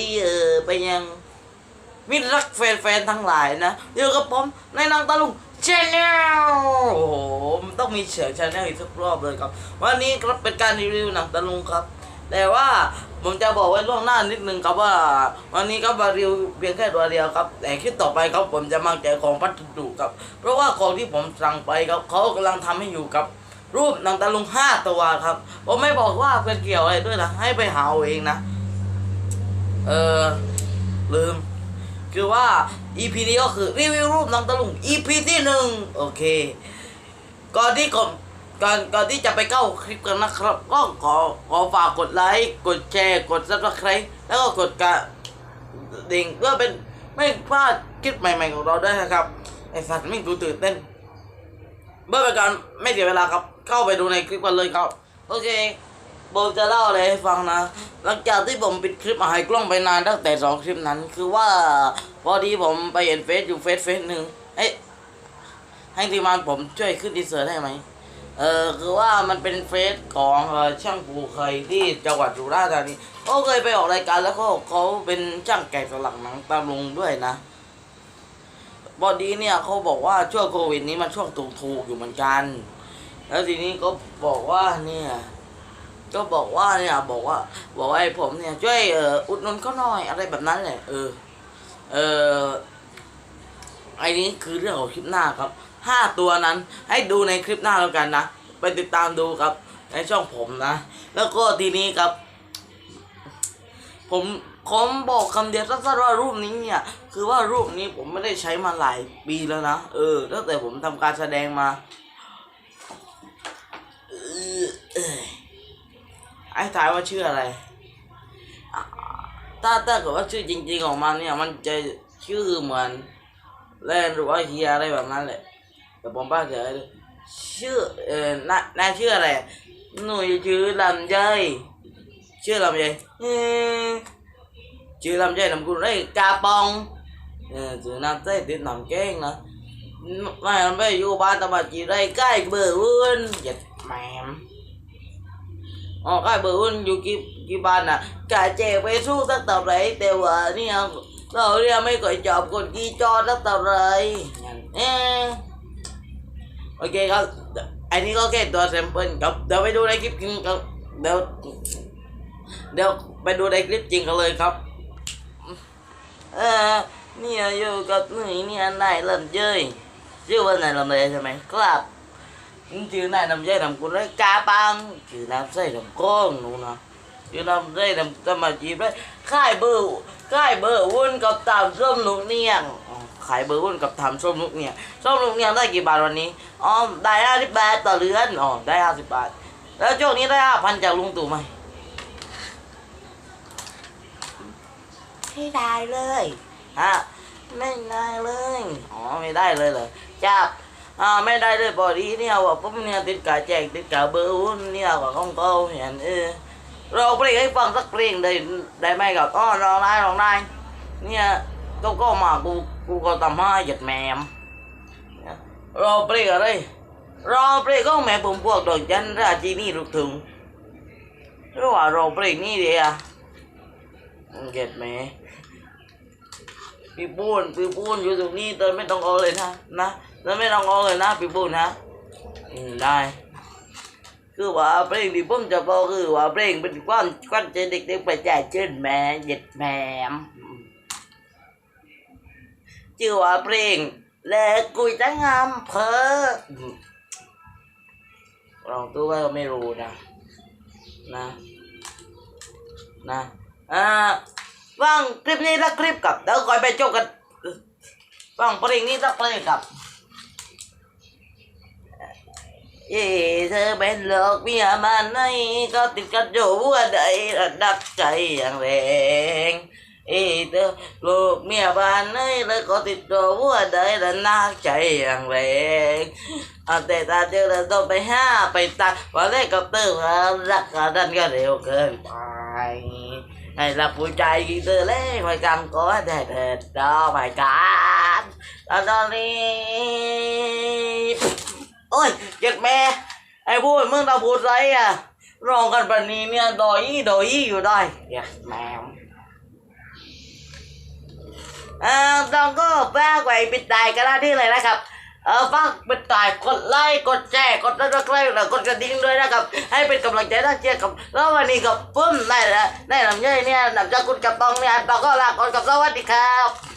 ดีเออไปยังมิตรรักแฟนๆทั้งหลายนะอยู่กับผมในนางตะลุงชแนลโอ้โหต้องมีเสียงชแนลอีกสักรอบเลยครับ วันนี้ครับเป็นการรีวิวหนังตะลุงครับ แต่ว่าผมจะบอกไว้ล่วงหน้านิดนึงครับว่า วันนี้ก็มารีวิวเพียงแค่ตัวเดียวครับ แต่คลิปต่อไปครับผมจะมาแจกของพัสดุครับ เพราะว่าของที่ผมสั่งไปครับเขากำลังทำให้อยู่ครับ รูปหนังตะลุงห้าตัวครับผมไม่บอกว่าเป็นเกี่ยวอะไรด้วยนะให้ไปหาเอาเองนะ เออลืม คือว่า EP นี้ก็คือรีวิวรูปนังตะลุง EP ที่หนึ่งโอเค ก่อนที่ก่อนก่อนก่อนที่จะไปเข้าคลิปกันนะครับก็ขอขอฝากกดไลค์กดแชร์กดซับสไครต์แล้วก็กดกระดิ่งเพื่อเป็นไม่พลาดคลิปใหม่ๆของเราด้วยนะครับไอสัตว์ไม่กูตื่นเต้นเพื่อเป็นการไม่เสียเวลาครับ เข้าไปดูในคลิปกันเลยครับ โอเค ผมจะเล่าอะไรให้ฟังนะ หลังจากที่ผมปิดคลิปหายกล้องไปนานตั้งแต่สองคลิปนั้น คือว่าพอดีผมไปเห็นเฟซอยู่เฟซเฟซหนึ่งเอ้ยให้ทีมงานผมช่วยขึ้นดีเซอร์ได้ไหมเออคือว่ามันเป็นเฟซของอช่างปูเคยที่จังหวัดสุราษฎร์ธานีเขาเคยไปออกรายการแล้วเขาเขาเป็นช่างแกะสลักหนังตาลุงด้วยนะบอดีเนี่ยเขาบอกว่าช่วงโควิดนี้มันช่วงถูกๆอยู่เหมือนกัน แล้วทีนี้ก็บอกว่าเนี่ย ก็บอกว่าเนี่ยบอกว่า บอกว่าไอ้ผมเนี่ยช่วยเอออุดหนุนเขาหน่อยอะไรแบบนั้นแหละเออ เออไอ้นี้คือเรื่องของคลิปหน้าครับห้าตัวนั้น ให้ดูในคลิปหน้าแล้วกันนะไปติดตามดูครับในช่องผมนะ แล้วก็ทีนี้ครับ ผมผมบอกคำเดียวสั้นๆว่ารูปนี้เนี่ย คือว่ารูปนี้ผมไม่ได้ใช้มาหลายปีแล้วนะเออตั้งแต่ผมทำการแสดงมาเออ ไอ้ทายว่าชื่ออะไรอ่าถ้าถ้าเกิดว่าชื่อจริงๆของมันเนี่ย มันจะชื่อเหมือนแลนหรือว่าเฮียอะไรแบบนั้นแหละแต่ผมบ้าเสียชื่อเออนายนายชื่ออะไร หนุ่ยชื่อลำไยชื่อลำไยเออชื่อลำไยนำกุลได้กาปองเออชื่อนามเต้ติดนำเก้งนะไม่ไม่อยู่บ้านแต่มาจีได้ใกล้เบอร์อื่นหยัดแหมม อ๋อใกล้เบอร์อื่นอยู่กี่กี่บ้านน่ะกาเจไปสู้สักต่อไหรแต่ว่าเนี่ยเราเนี่ยไม่ก่อยจอบคนกี่จอสักต่อไหรงั้นเอ๊ะโอเคครับอันนี้ก็แค่ตัวแซมเปิลครับเดี๋ยวไปดูในคลิปจริงครับเดี๋ยวเดี๋ยวไปดูในคลิปจริงกันเลยครับ เออเนี่ยอยู่กับหนุ่ยเนี่ยนายลำเย้ยชื่อว่านายลำเย้ยใช่ไหมครับ ชื่อนายลำเย้ยลำกุลเลยกาปังชื่อนามไส้ลำก้องหนูนะชื่อนามไส้ลำสมาจีบเลยค่ายเบอร์ค่ายเบอร์วุ่นกับตามส้มลูกเนียงอ๋อขายเบอร์วุ่นกับทำส้มลูกเนียงส้มลูกเนียงได้กี่บาทวันนี้อ๋อได้ห้าสิบบาทต่อเดือนอ๋อได้ห้าสิบบาท แล้วช่วงนี้ได้ห้าพันจากลุงตู่ไหมไม่ได้เลยฮะไม่ได้เลยอ๋อไม่ได้เลยเหรอจับ อ่าไม่ได้เลยพอดีเนี่ยว่าผมเนี่ยติดกาแจกติดกาเบอร์วุ้นเนี่ยว่าของเขาเห็นเออเราเพลงให้ฟังสักเพลงได้ได้ไหมกับอ๋อลองได้ลองได้เนี่ยก็ก็มากูกูก็ทำให้หยัดแมมรอเพลงอะไรรอเพลงก็แม่ผมพวกดอกจันราชินีลูกทุ่งหรือว่ารอเพลงนี้ดีอ่เก็ตไหมพี่ปูนพี่ปูนอยู่ตรงนี้เติมไม่ต้องเอาเลยนะนะ เติมไม่ต้องเอเลยนะพี่ปูนนะอืมได้ คือว่าเพลงที่ผมจะบอกคือว่าเพลงเป็นความควันใจเด็กๆไปจ่ายเชิญแม่หย็ดแม่มชื่อว่าเพลงและกุยจังงามเพอลองตัวไว้ก็ไม่รู้นะ นะ นะ อ่าฟังคลิปนี้สักคลิปกับเดี๋ยวก่อนไปจบกันฟังเพลงนี้สักเพลงกับ เย่เธอเป็นโลกเมียมันไหนก็ติดกันอยู่หัวใดระดับใจอย่างแรงเอ้เธอลูกเมียบ้านไหนแล้วก็ติดตัวหัวใดระนักใจอย่างแรงเอาแต่ตาเจอแล้วต้องไปห้าไปตาว่าเล่นกับเตอร์ว่ารักกันนั้นก็เร็วเกินไปให้รับผู้ใจกี่เธอเล่ไม่กำก็ได้เถิดดอกไม้กันตอนนี้ โอ้ยเจ็ดแม่ ไอ้พูดมึงเราพูดไรอะรองกันปานนี้เนี่ยดอยดอยอยู่ได้เจ็ดแม่เอ่อต้องก็ฝากไว้ปิดตายกันหน้าที่เลยนะครับเออฝากปิดตายกดไลค์กดแชร์กดติดตามแล้วกดกระดิ่งด้วยนะครับ ให้เป็นกำลังใจทั้งเชียร์กับแล้ววันนี้กับปุ้มได้แล้วได้ลำไยเนี่ยนำจากคุณกระปองเนี่ยปองก็ลาก่อนกับสวัสดีครับ